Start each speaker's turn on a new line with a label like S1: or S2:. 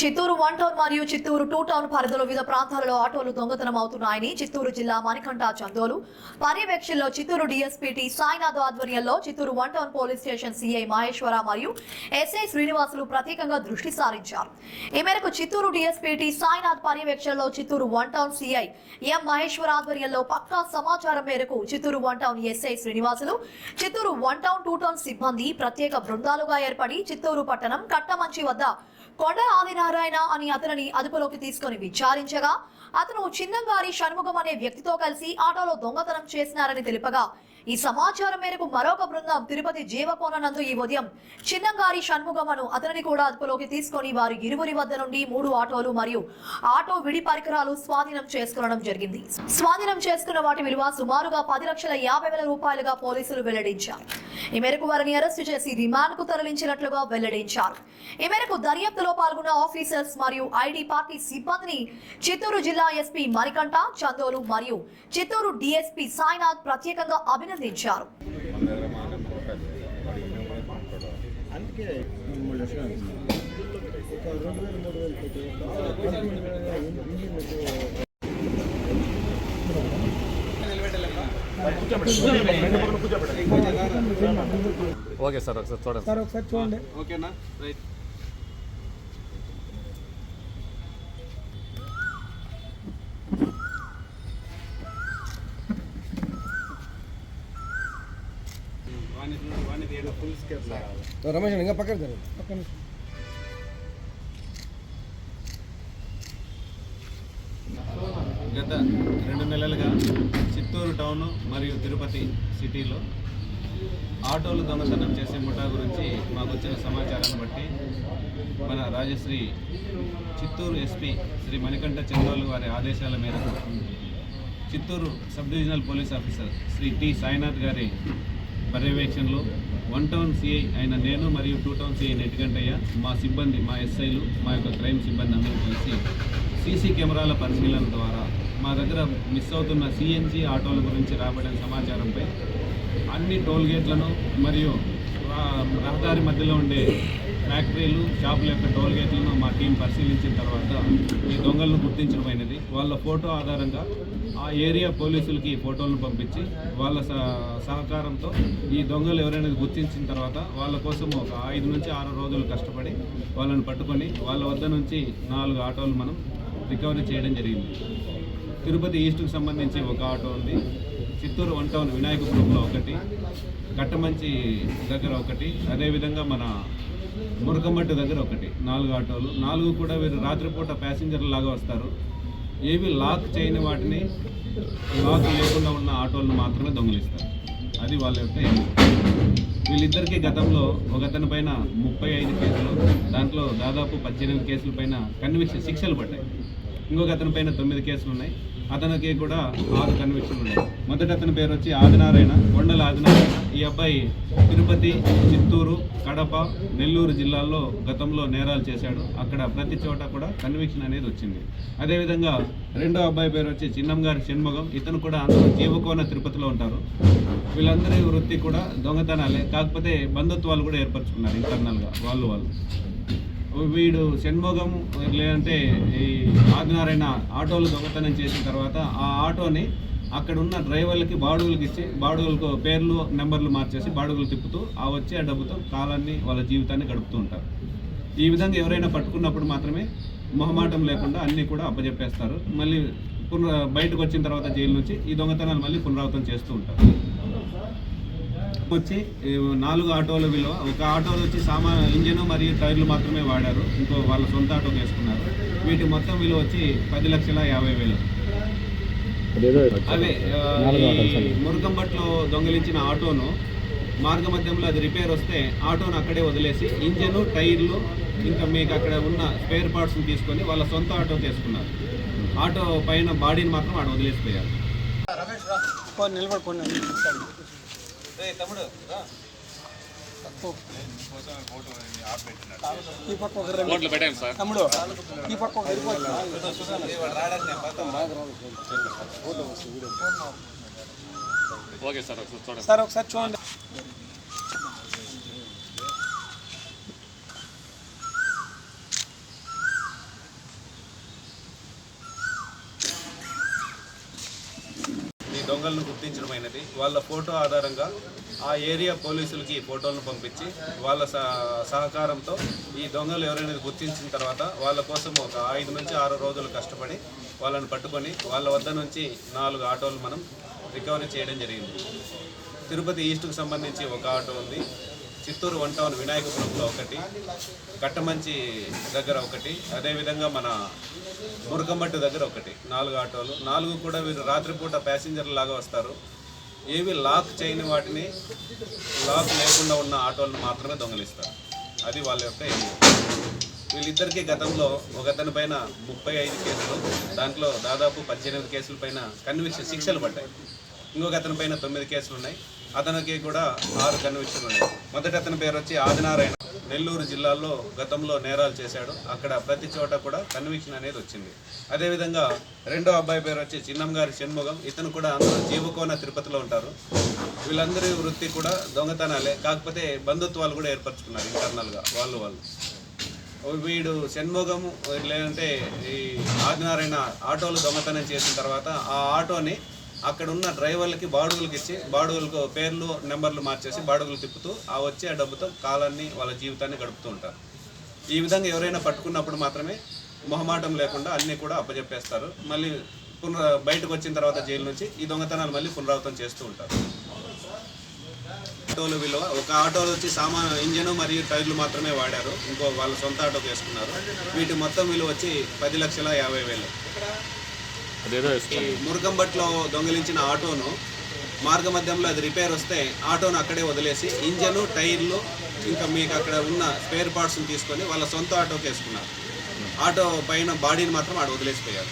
S1: Chittoor one town మరియు Chittoor two town పరిధిలో వివిధ ప్రాంతాలలో ఆటోలు దొంగతనం అవుతున్నాయని చిత్తూరు జిల్లా మణికంఠ చందోలు. పర్యవేక్షణలో చిత్తూరు డీఎస్పీ సాయినాథ్ ఆధ్వర్యంలో Chittoor one town police station CI Maheshwara మరియు ఎస్ఐ శ్రీనివాసులు ప్రత్యేకంగా దృష్టి సారించారు. ఈ మేరకు చిత్తూరు డీఎస్పీ సాయినాథ్ పర్యవేక్షణలో Chittoor one town CI M Maheshwara ఆధ్వర్యంలో పక్కా సమాచారం మేరకు Chittoor one town SI Srinivasulu Chittoor one town two town సిబ్బంది ప్రత్యేక బృందాలుగా ఏర్పడి చిత్తూరు పట్టణం కట్టమంచి వద్ద కొండ ఆదినారాయణ అని అతనిని అదుపులోకి తీసుకొని విచారించగా అతను చిన్నంగారి షణ్ముఖం అనే వ్యక్తితో కలిసి ఆటోలో దొంగతనం చేసినారని తెలుపగా ఈ సమాచారం మేరకు మరొక బృందం తిరుపతి జీవకోన నందు ఈ ఉదయం చిన్నంగారి షణ్ముగమను అతనిని కూడా అదుపులోకి తీసుకొని వారి ఇరువురి వద్ద నుండి మూడు ఆటోలు మరియు ఆటో విడి పరికరాలు స్వాధీనం చేసుకోవడం జరిగింది. స్వాధీనం చేసుకున్న వాటి విలువ సుమారుగా పది లక్షల యాభై వేల రూపాయలుగా పోలీసులు వెల్లడించారు. ఈ మేరకు వారిని అరెస్టు చేసి రిమాండ్కు తరలించినట్లుగా వెల్లడించారు. ఈ మేరకు దర్యాప్తులో పాల్గొన్న ఆఫీసర్స్ మరియు ఐడి పార్టీ సిబ్బందిని చిత్తూరు జిల్లా ఎస్పీ మణికంఠ చందోలు మరియు చిత్తూరు డిఎస్పీ సాయినాథ్ ప్రత్యేకంగా అభినందించారు.
S2: పెట్టి
S3: ఓకే సార్ ఒకసారి చూడండి.
S2: సార్ ఒకసారి చూడండి.
S4: ఓకేనా? రైట్.
S2: రమేష్ ఇంకా పక్కన జరగదు. పక్కన
S4: గత రెండు నెలలుగా చిత్తూరు టౌన్ మరియు తిరుపతి సిటీలో ఆటోలు దొంగతనం చేసే ముఠా గురించి మాకు వచ్చిన సమాచారాన్ని బట్టి మన రాజశ్రీ చిత్తూరు ఎస్పీ శ్రీ మణికంఠ చంద్రోలు వారి ఆదేశాల మేరకు Chittoor sub divisional police officer Shri T Sainath గారి పర్యవేక్షణలో వన్ టౌన్ సిఐ అయిన నేను మరియు టూ టౌన్ సిఐ నెట్టిగంటయ్య మా సిబ్బంది మా ఎస్ఐలు మా యొక్క క్రైమ్ సిబ్బంది అందరూ కలిసి సీసీ కెమెరాల పరిశీలన ద్వారా మా దగ్గర మిస్ అవుతున్న సిఎన్జి ఆటోల గురించి రాబడిన సమాచారంపై అన్ని టోల్ గేట్లను మరియు రహదారి మధ్యలో ఉండే ఫ్యాక్టరీలు షాపుల యొక్క టోల్ గేట్లను మా టీం పరిశీలించిన తర్వాత ఈ దొంగలను గుర్తించడమైనది. వాళ్ళ ఫోటో ఆధారంగా ఆ ఏరియా పోలీసులకి ఈ ఫోటోలను పంపించి వాళ్ళ సహకారంతో ఈ దొంగలు ఎవరైనా గుర్తించిన తర్వాత వాళ్ళ కోసం ఒక ఐదు నుంచి ఆరు రోజులు కష్టపడి వాళ్ళని పట్టుకొని వాళ్ళ వద్ద నుంచి నాలుగు ఆటోలు మనం రికవరీ చేయడం జరిగింది. తిరుపతి ఈస్ట్కు సంబంధించి ఒక ఆటో ఉంది. చిత్తూరు వన్ టౌన్ వినాయకపురంలో ఒకటి కట్టమంచి దగ్గర ఒకటి అదేవిధంగా మన మురకమట్టు దగ్గర ఒకటి నాలుగు ఆటోలు. నాలుగు కూడా వీరు రాత్రిపూట ప్యాసింజర్ల లాగా వస్తారు. ఏవి లాక్ చేయని వాటిని లాక్ లేకుండా ఉన్న ఆటోలను మాత్రమే దొంగిలిస్తారు. అది వాళ్ళ యొక్క వీళ్ళిద్దరికీ గతంలో ఒక అతని పైన ముప్పై ఐదు కేసులు దాంట్లో దాదాపు పద్దెనిమిది కేసుల పైన కన్విక్షన్ శిక్షలు పడ్డాయి. ఇంకొక అతని పైన తొమ్మిది కేసులు ఉన్నాయి. అతనికి కూడా ఆరు కన్విక్షన్లు ఉన్నాయి. మొదట అతని పేరు వచ్చి ఆదినారాయణ కొండల ఆదినారాయణ. ఈ అబ్బాయి తిరుపతి చిత్తూరు కడప నెల్లూరు జిల్లాల్లో గతంలో నేరాలు చేశాడు. అక్కడ ప్రతి చోట కూడా కన్విక్షన్ అనేది వచ్చింది. అదేవిధంగా రెండో అబ్బాయి పేరు వచ్చి చిన్నం గారి షణ్ముఖం. ఇతను కూడా అందరూ జీవకోన తిరుపతిలో ఉంటారు. వీళ్ళందరి వృత్తి కూడా దొంగతనాలే. కాకపోతే బంధుత్వాలు కూడా ఏర్పరచుకున్నారు ఇంటర్నల్గా వాళ్ళు వాళ్ళు. వీడు షణ్ముఖం లేదంటే ఈ ఆదినారాయణ ఆటోలు దొంగతనం చేసిన తర్వాత ఆ ఆటోని అక్కడ ఉన్న డ్రైవర్లకి బాడుగులకి ఇచ్చి బాడుగులకు పేర్లు నెంబర్లు మార్చేసి బాడుగులు తిప్పుతూ ఆ వచ్చే ఆ డబ్బుతో కాలాన్ని వాళ్ళ జీవితాన్ని గడుపుతూ ఉంటారు. ఈ విధంగా ఎవరైనా పట్టుకున్నప్పుడు మాత్రమే మొహమాటం లేకుండా అన్నీ కూడా అప్పజెప్పేస్తారు. మళ్ళీ పునర బయటకు వచ్చిన తర్వాత జైలు నుంచి ఈ దొంగతనాలు మళ్ళీ పునరావృతం చేస్తూ ఉంటారు. వచ్చి నాలుగు ఆటోల విలువ ఒక ఆటోలో వచ్చి సామా ఇంజిన్ మరియు టైర్లు మాత్రమే వాడారు. ఇంకో వాళ్ళ సొంత ఆటో వేసుకున్నారు వీటి మొత్తం విలువ వచ్చి పది లక్షల యాభై వేలు. ఈ మురుగంబట్లో దొంగిలించిన ఆటోను మార్గ మధ్యంలో అది రిపేర్ వస్తే ఆటోను అక్కడే వదిలేసి ఇంజన్ టైర్లు ఇంకా మీకు అక్కడ ఉన్న స్పేర్ పార్ట్స్ని తీసుకొని వాళ్ళ సొంత ఆటో చేసుకున్నారు ఆటో పైన బాడీని మాత్రం ఆడ వదిలేసిపోయారు.
S2: నిలబడిపోయినా
S4: తమ్ముడు
S2: ఈ పక్క ఒక తమ్ముడు ఈ పక్క ఒక
S3: ఓకే సార్ ఒకసారి చూడండి.
S2: సార్ ఒకసారి చూడండి.
S4: దొంగలను గుర్తించడమైనది వాళ్ళ ఫోటో ఆధారంగా ఆ ఏరియా పోలీసులకి ఫోటోలను పంపించి వాళ్ళ సహ- సహకారంతో ఈ దొంగలు ఎవరైనా గుర్తించిన తర్వాత వాళ్ళ కోసం ఒక ఐదు నుంచి ఆరు రోజులు కష్టపడి వాళ్ళని పట్టుకొని వాళ్ళ వద్ద నుంచి నాలుగు ఆటోలు మనం రికవరీ చేయడం జరిగింది. తిరుపతి ఈస్ట్కు సంబంధించి ఒక ఆటో ఉంది. చిత్తూరు వన్ టౌన్ వినాయకపురంలో ఒకటి కట్టమంచి దగ్గర ఒకటి అదేవిధంగా మన మురకమట్టు దగ్గర ఒకటి. నాలుగు ఆటోలు. నాలుగు కూడా వీరు రాత్రిపూట ప్యాసింజర్లు లాగా వస్తారు. ఏవి లాక్ చేయని వాటిని లాక్ లేకుండా ఉన్న ఆటోలను మాత్రమే దొంగలిస్తారు. అది వాళ్ళ యొక్క ఎయిమ్ వీళ్ళిద్దరికీ గతంలో ఒకతని పైన ముప్పై ఐదు కేసులు దాంట్లో దాదాపు పద్దెనిమిది కేసుల పైన కన్విక్షన్ శిక్షలు పడ్డాయి. ఇంకొక అతని పైన తొమ్మిది కేసులు ఉన్నాయి. అతనికి కూడా ఆరు కన్విక్షన్లు ఉన్నాయి. మొదట అతని పేరు వచ్చి ఆదినారాయణ. నెల్లూరు జిల్లాలో గతంలో నేరాలు చేశాడు. అక్కడ ప్రతి చోట కూడా కన్విక్షన్ అనేది వచ్చింది. అదేవిధంగా రెండో అబ్బాయి పేరు వచ్చి చిన్నం గారి షణ్ముఖం. ఇతను కూడా అందరూ జీవకోన తిరుపతిలో ఉంటారు. వీళ్ళందరి వృత్తి కూడా దొంగతనాలే. కాకపోతే బంధుత్వాలు కూడా ఏర్పరచుకున్నారు ఇంటర్నల్గా వాళ్ళు వాళ్ళు. వీడు షణ్ముఖం లేదంటే ఈ ఆదినారాయణ ఆటోలు దొంగతనం చేసిన తర్వాత ఆ ఆటోని అక్కడ ఉన్న డ్రైవర్లకి బాడుగులకి ఇచ్చి బాడుగులకు పేర్లు నెంబర్లు మార్చేసి బాడుగులు తిప్పుతూ ఆ వచ్చే ఆ డబ్బుతో కాలాన్ని వాళ్ళ జీవితాన్ని గడుపుతూ ఉంటారు. ఈ విధంగా ఎవరైనా పట్టుకున్నప్పుడు మాత్రమే మొహమాటం లేకుండా అన్నీ కూడా అప్పజెప్పేస్తారు. మళ్ళీ పునర బయటకు వచ్చిన తర్వాత జైలు నుంచి ఈ దొంగతనాలు మళ్ళీ పునరావృతం చేస్తూ ఉంటారు. ఆటోల విలువ ఒక ఆటోలో వచ్చి సామాన్ ఇంజను మరియు టైర్లు మాత్రమే వాడారు. ఇంకో వాళ్ళ సొంత ఆటోకి వేసుకున్నారు. వీటి మొత్తం విలువ వచ్చి పది లక్షల యాభై వేలు. ఈ మురుగంబట్లో దొంగిలించిన ఆటోను మార్గ మధ్యంలో అది రిపేర్ వస్తే ఆటోను అక్కడే వదిలేసి ఇంజను టైర్లు ఇంకా మీకు అక్కడ ఉన్న స్పేర్ పార్ట్స్ని తీసుకొని వాళ్ళ సొంత ఆటోకి వేసుకున్నారు ఆటో పైన బాడీని మాత్రం ఆడ వదిలేసిపోయారు.